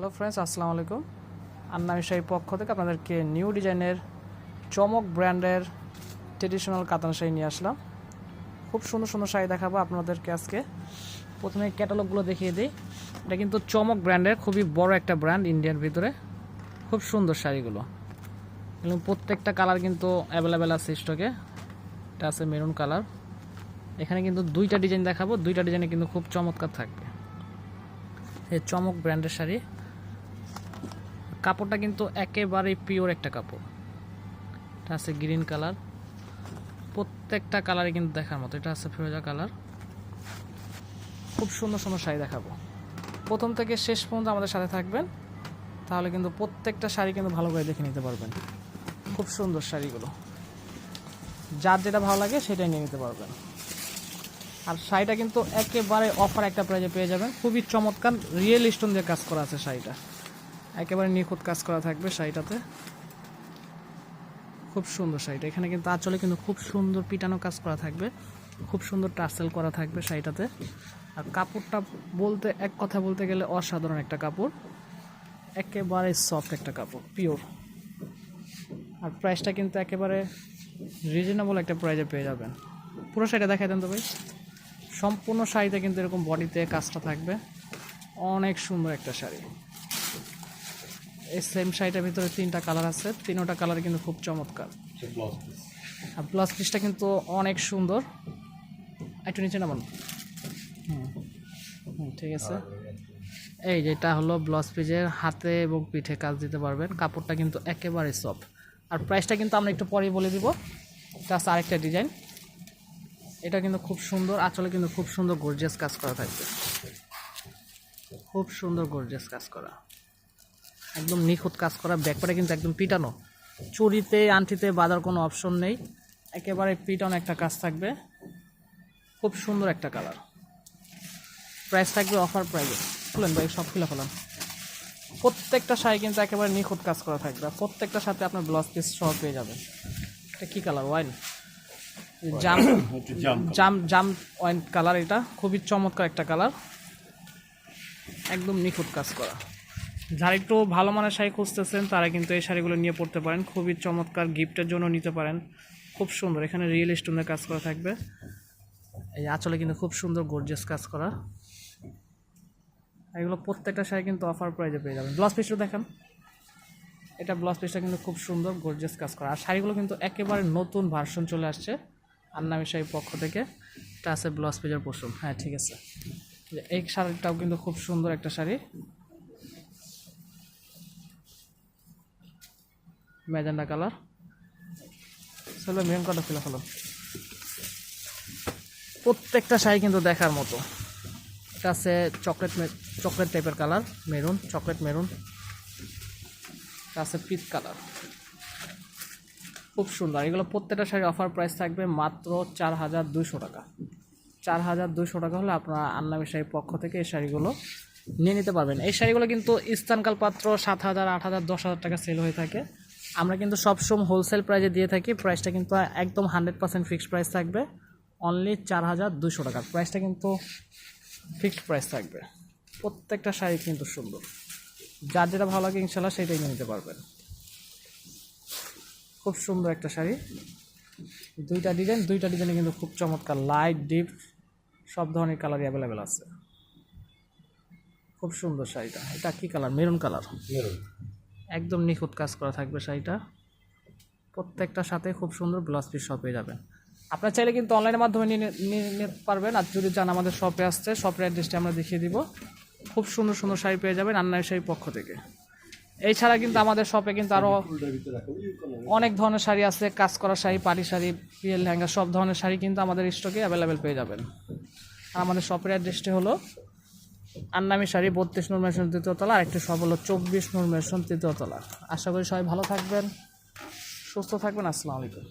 Hello friends আসসালামু আলাইকুম আন্নামি শাড়ির পক্ষ থেকে আপনাদেরকে নিউ ডিজাইনের চমক ব্র্যান্ডের ট্রেডিশনাল কাতান শাড়ি নিয়ে আসলাম খুব সুন্দর সুন্দর শাড়ি দেখাবো আপনাদেরকে আজকে প্রথমে ক্যাটালগুলো দেখিয়ে দিই এটা কিন্তু চমক ব্র্যান্ডের খুবই বড় একটা ব্র্যান্ড ইন্ডিয়ার ভিতরে খুব সুন্দর শাড়িগুলো এবং প্রত্যেকটা কালার কিন্তু অ্যাভেলেবেল আছে স্টকে এটা আছে মেরুন কালার এখানে কিন্তু দুইটা ডিজাইন দেখাবো দুইটা ডিজাইনে কিন্তু খুব চমৎকার থাকবে। এই চমক ব্র্যান্ডের শাড়ি কাপড়টা কিন্তু একেবারে পিওর একটা কাপড়। এটা আছে গ্রিন কালার প্রত্যেকটা কালারে কিন্তু দেখার মতো। এটা আছে ফিরোজা কালার খুব সুন্দর সুন্দর শাড়ি দেখাবো। প্রথম থেকে শেষ পর্যন্ত আমাদের সাথে থাকবেন। তাহলে কিন্তু প্রত্যেকটা শাড়ি কিন্তু ভালো করে দেখে নিতে পারবেন। খুব সুন্দর শাড়িগুলো। যার যেটা ভালো লাগে সেটাই নিয়ে নিতে পারবেন। আর শাড়িটা কিন্তু একেবারে অফার একটা প্রাইজে পেয়ে যাবেন। খুবই চমৎকার রিয়েল স্টোন দিয়ে কাজ করা আছে শাড়িটা। একেবারে নিখুঁত কাজ করা থাকবে শাড়িটাতে। খুব সুন্দর শাড়িটা। এখানে কিন্তু আঁচলে কিন্তু খুব সুন্দর পিটানো কাজ করা থাকবে। খুব সুন্দর টার্সেল করা থাকবে শাড়িটাতে। আর কাপড়টা বলতে, এক কথা বলতে গেলে অসাধারণ একটা কাপড়। একেবারে সফট একটা কাপড় পিওর আর প্রাইসটা কিন্তু একেবারে রিজনেবল একটা প্রাইজে পেয়ে যাবেন। পুরো শাড়িটা দেখাই দেন তো ভাই। সম্পূর্ণ শাড়িতে কিন্তু এরকম বডিতে কাজটা থাকবে। অনেক সুন্দর একটা শাড়ি। এই সেম শাড়িটার ভিতরে তিনটা কালার আছে। তিনোটা কালার কিন্তু খুব চমৎকার। আর ব্লাউজ পিসটা কিন্তু অনেক সুন্দর। একটু নিচে নামান। হুম হুম, ঠিক আছে। এই যেটা হলো ব্লাউজ পিসের হাতে এবং পিঠে কাজ দিতে পারবেন। কাপড়টা কিন্তু একেবারে সফট আর প্রাইসটা কিন্তু আমরা একটু পরেই বলে দিব। এটা আছে আরেকটা ডিজাইন এটা কিন্তু খুব সুন্দর। আঁচলে কিন্তু খুব সুন্দর গর্জিয়াস কাজ করা থাকবে। খুব সুন্দর গর্জিয়াস কাজ করা। একদম নিখুঁত কাজ করা ব্যাকপাটা কিন্তু একদম পিটানো। চুরিতে আন্টিতে বাঁধার কোনো অপশন নেই। একেবারে পিটানো একটা কাজ থাকবে। খুব সুন্দর একটা কালার। প্রাইস থাকবে অফার প্রাইসে খুলেন ভাই সব খুলে ফেলান। প্রত্যেকটা শাড়ি কিন্তু একেবারে নিখুঁত কাজ করা থাকবে। প্রত্যেকটার সাথে আপনার ব্লাউজ পিস সহ পেয়ে যাবেন। এটা কী কালার ওয়াইন? জাম জাম জাম ওয়াইন কালার এটা। খুবই চমৎকার একটা কালার। একদম নিখুঁত কাজ করা। যারা একটু ভালো মানের শাড়ি খুঁজতেছেন, তারা কিন্তু এই শাড়িগুলো নিয়ে পড়তে পারেন। খুবই চমৎকার গিফটের জন্য নিতে পারেন। খুব সুন্দর, এখানে রিয়েল স্টোনের কাজ করা থাকবে। এই আঁচলে কিন্তু খুব সুন্দর গর্জিয়াস কাজ করা। এগুলো প্রত্যেকটা শাড়ি কিন্তু অফার প্রাইজে পেয়ে যাবেন। ব্লাউজ পিসটা দেখান। এটা ব্লাউজ পিসটা কিন্তু খুব সুন্দর গর্জিয়াস কাজ করা। আর শাড়িগুলো কিন্তু একেবারে নতুন ভার্সন চলে আসছে আন্নামি শাড়ির পক্ষ থেকে। এটা আছে ব্লাউজ পিসের পশম হ্যাঁ ঠিক আছে। এই শাড়িটাও কিন্তু খুব সুন্দর একটা শাড়ি। ম্যাজেন্ডা কালার চলো মেরুন কালার ফেলে ফেলো প্রত্যেকটা শাড়ি কিন্তু দেখার মতো। এটা আছে চকলেট চকলেট টাইপের কালার মেরুন চকলেট মেরুন এটা আছে পিচ কালার খুব সুন্দর। এগুলো প্রত্যেকটা শাড়ি অফার প্রাইস থাকবে মাত্র চার হাজার দুশো টাকা। চার হাজার দুশো টাকা হলে আপনারা আন্নামি শাড়ির পক্ষ থেকে এই শাড়িগুলো নিয়ে নিতে পারবেন। এই শাড়িগুলো কিন্তু স্থানকাল পাত্র সাত হাজার, আট হাজার, দশ হাজার টাকা সেল হয়ে থাকে। আমরা কিন্তু সবসময় হোলসেল প্রাইসে দিয়ে থাকি। প্রাইসটা কিন্তু একদম হান্ড্রেড পার্সেন্ট ফিক্সড প্রাইস থাকবে। অনলি চার হাজার দুশো টাকা। প্রাইসটা কিন্তু ফিক্সড প্রাইস থাকবে। প্রত্যেকটা শাড়ি কিন্তু সুন্দর। যার যেটা ভালো লাগে ইনশাল্লাহ সেটাই নিতে পারবেন। খুব সুন্দর একটা শাড়ি। দুইটা ডিজাইন দুইটা ডিজাইনে কিন্তু খুব চমৎকার। লাইট ডিপ সব ধরনের কালারই অ্যাভেলেবেল আছে। খুব সুন্দর শাড়িটা। এটা কী কালার মেরুন কালার একদম নিখুঁত কাজ করা থাকবে শাড়িটা। প্রত্যেকটার সাথে খুব সুন্দর ব্লাউজ পিস সব পেয়ে যাবেন। আপনার চাইলে কিন্তু অনলাইনের মাধ্যমে নিয়ে নিতে পারবেন। আর যদি চান আমাদের শপে আসছে শপের অ্যাড্রেসটি আমরা দেখিয়ে দিব। খুব সুন্দর সুন্দর শাড়ি পেয়ে যাবেন আন্নার শাড়ির পক্ষ থেকে। এছাড়া কিন্তু আমাদের শপে কিন্তু আরও অনেক ধরনের শাড়ি আছে। কাজ করা শাড়ি, পাটি শাড়ি পিএল লেহেঙ্গা, সব ধরনের শাড়ি কিন্তু আমাদের স্টকে অ্যাভেলেবেল পেয়ে যাবেন। আর আমাদের শপের অ্যাড্রেসটি হলো আন্নামি শাড়ি বত্রিশ নূর মেশন তৃতীয়তলা আর একটি সব হলো চব্বিশ নূর মেশন তৃতীয়তলা আশা করি সবাই ভালো থাকবেন, সুস্থ থাকবেন, আসসালামু আলাইকুম।